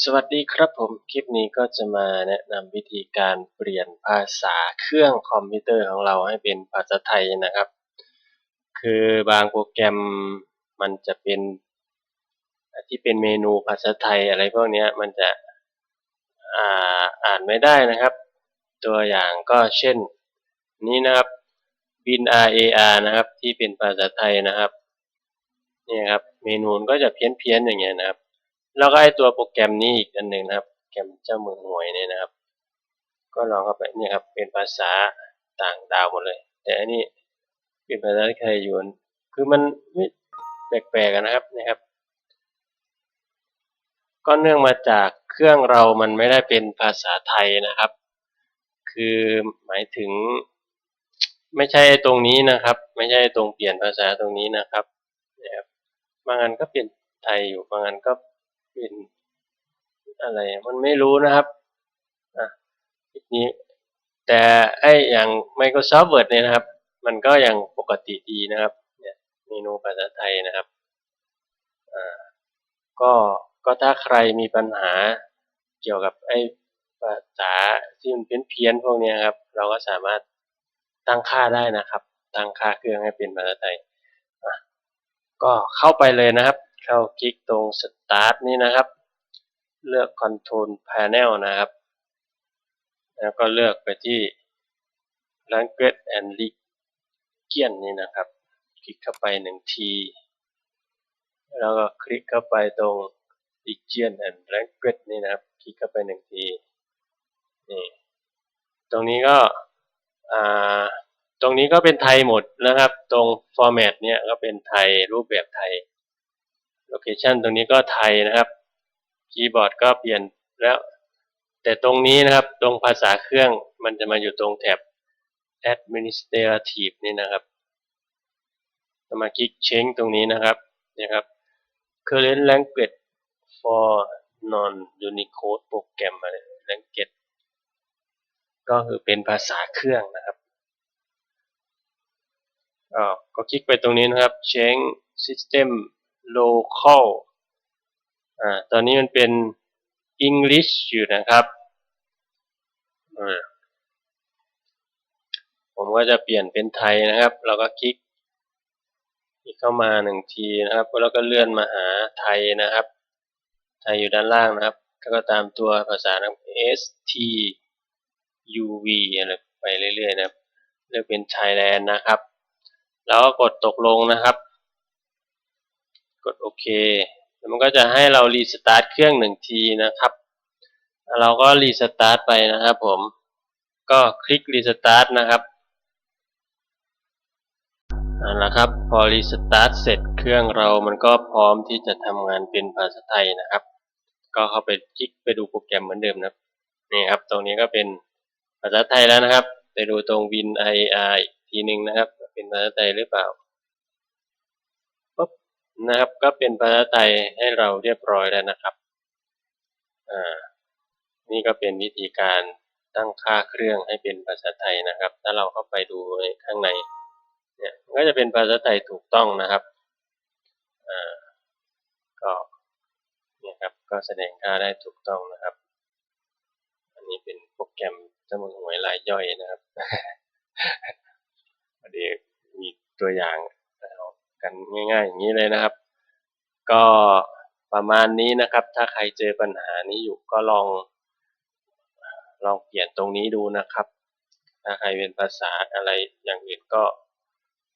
สวัสดีครับผมคลิปนี้ก็จะมาแนะนำวิธีการเปลี่ยนภาษาเครื่องคอมพิวเตอร์ของเราให้เป็นภาษาไทยนะครับ คือบางโปรแกรมมันจะเป็น ที่เป็นเมนูภาษาไทยอะไรพวกนี้มันจะอ่าอ่านไม่ได้นะครับ ตัวอย่างก็เช่น นี้นะครับ bin rar นะครับที่เป็นภาษาไทยนะครับนี่ครับเมนูก็จะเพี้ยนเพียนอย่างเงี้ยนะครับ แล้วก็ไอตัวโปรแกรมนี้อีกอันหนึ่งนะครับ โปรแกรมเจ้ามือหวยเนี่ยนะครับ ก็ลองเข้าไปเนี่ยครับ เป็นภาษาต่างดาวหมดเลย แต่อันนี้เป็นภาษาไทยอยู่คือมันแปลกๆกันะครับนะครับ ก็เนื่องมาจากเครื่องเรามันไม่ได้เป็นภาษาไทยนะครับ คือหมายถึง ไม่ใช่ตรงนี้นะครับ ไม่ใช่ตรงเปลี่ยนภาษาตรงนี้นะครับนะครับบางอันก็เปลี่ยนไทยอยู่บางอันก็ เป็น อะไร มันไม่รู้นะครับอะนี้ แต่ไออย่าง Microsoft Word เนี่ยนะครับ มันก็ยังปกติดีนะครับ เนี่ยเมนูภาษาไทยนะครับอ่าก็ก็ถ้าใครมีปัญหาเกี่ยวกับไอภาษาที่มันเป็นเพี้ยนพวกนี้ครับ เราก็สามารถตั้งค่าได้นะครับ ตั้งค่าเครื่องให้เป็นภาษาไทยก็เข้าไปเลยนะครับ เข้าคลิกตรง Start นี่นะครับ เลือก Control Panel นะครับ แล้วก็เลือกไปที่ Language and Region นี่นะครับ คลิกเข้าไปหนึ่งที แล้วก็คลิกเข้าไปตรง Region and Language นี่นะครับ คลิกเข้าไปหนึ่งที นี่ ตรงนี้ก็ตรงนี้ก็เป็นไทยหมดนะครับ ตรง Format เนี่ยก็เป็นไทยรูปแบบไทย Location ตรงนี้ก็ไทยนะครับคีย์บอร์ดก็เปลี่ยนแล้ว แต่ตรงนี้นะครับตรงภาษาเครื่องมันจะมาอยู่ตรงแท็บ Administrative นี่นะครับมาคลิก Change ตรงนี้นะครับนะครับ Current Language for Non-Unicode Program อะไร Language ก็คือเป็นภาษาเครื่องนะครับก็คลิกไปตรงนี้นะครับ Change System Local อ่าตอนนี้มันเป็น English อยู่นะครับผมก็จะเปลี่ยนเป็นไทยนะครับ เราก็คลิกคลิกเข้ามาหนึ่งทีนะครับ แล้วก็เลื่อนมาหาไทยนะครับ ไทยอยู่ด้านล่างนะครับก็ตามตัวภาษานะ S T U V อะไรไปเรื่อยๆนะครับ เลือกเป็น Thailand นะครับ แล้วก็กดตกลงนะครับ กดโอเคแล้วมันก็จะให้เรารีสตาร์ทเครื่องหนึ่งทีนะครับ เราก็รีสตาร์ทไปนะครับผม ก็คลิกรีสตาร์ทนะครับนั่นแหละครับ พอรีสตาร์ทเสร็จเครื่องเรามันก็พร้อมที่จะทำงานเป็นภาษาไทยนะครับ ก็เข้าไปคลิกไปดูโปรแกรมเหมือนเดิมนะนี่ครับ ตรงนี้ก็เป็นภาษาไทยแล้วนะครับ ไปดูตรง win i r ทีหนึ่งนะครับ เป็นภาษาไทยหรือเปล่า นะครับ ก็เป็นภาษาไทยให้เราเรียบร้อยแล้วนะครับอ่านี่ก็เป็นวิธีการตั้งค่าเครื่องให้เป็นภาษาไทยนะครับ ถ้าเราเข้าไปดูในข้างในเนี่ยก็จะเป็นภาษาไทยถูกต้องนะครับอ่าก็เนี่ยครับก็แสดงค่าได้ถูกต้องนะครับ อันนี้เป็นโปรแกรมจำนวนหวยรายย่อยนะครับพอดีมีตัวอย่าง ง่ายๆอย่างนี้เลยนะครับ ก็ประมาณนี้นะครับ ถ้าใครเจอปัญหานี้อยู่ก็ลอง ลองเปลี่ยนตรงนี้ดูนะครับ ถ้าใครเป็นภาษาอะไรอย่างอื่นก็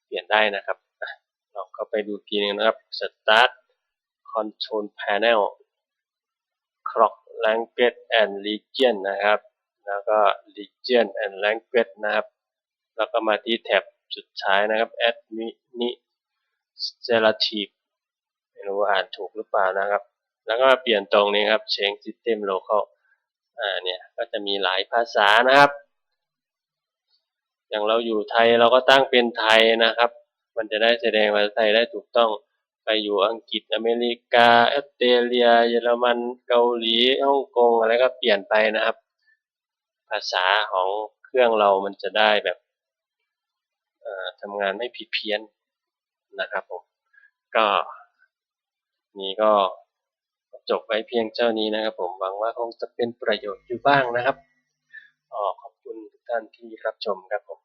เปลี่ยนได้นะครับเราก็ไปดูทีนึงนะครับ Start Control Panel Clock Language and Region นะครับ แล้วก็ Region and Language นะครับ แล้วก็มาที่แท็บสุดท้ายนะครับ Administrative ไม่รู้อ่านถูกหรือเปล่านะครับ แล้วก็เปลี่ยนตรงนี้ครับ Change System Local อ่าเนี่ยก็จะมีหลายภาษานะครับ อย่างเราอยู่ไทยเราก็ตั้งเป็นไทยนะครับ มันจะได้แสดงภาษาไทยได้ถูกต้องไปอยู่อังกฤษอเมริกาออสเตรเลีย เยอรมันเกาหลีฮ่องกงอะไรก็เปลี่ยนไปนะครับ ภาษาของเครื่องเรามันจะได้แบบทำงานไม่ผิดเพี้ยน นะครับผมก็นี้ก็จบไว้เพียงเท่านี้นะครับ ผมหวังว่าคงจะเป็นประโยชน์อยู่บ้างนะครับออขอบคุณทุกท่านที่รับชมครับผม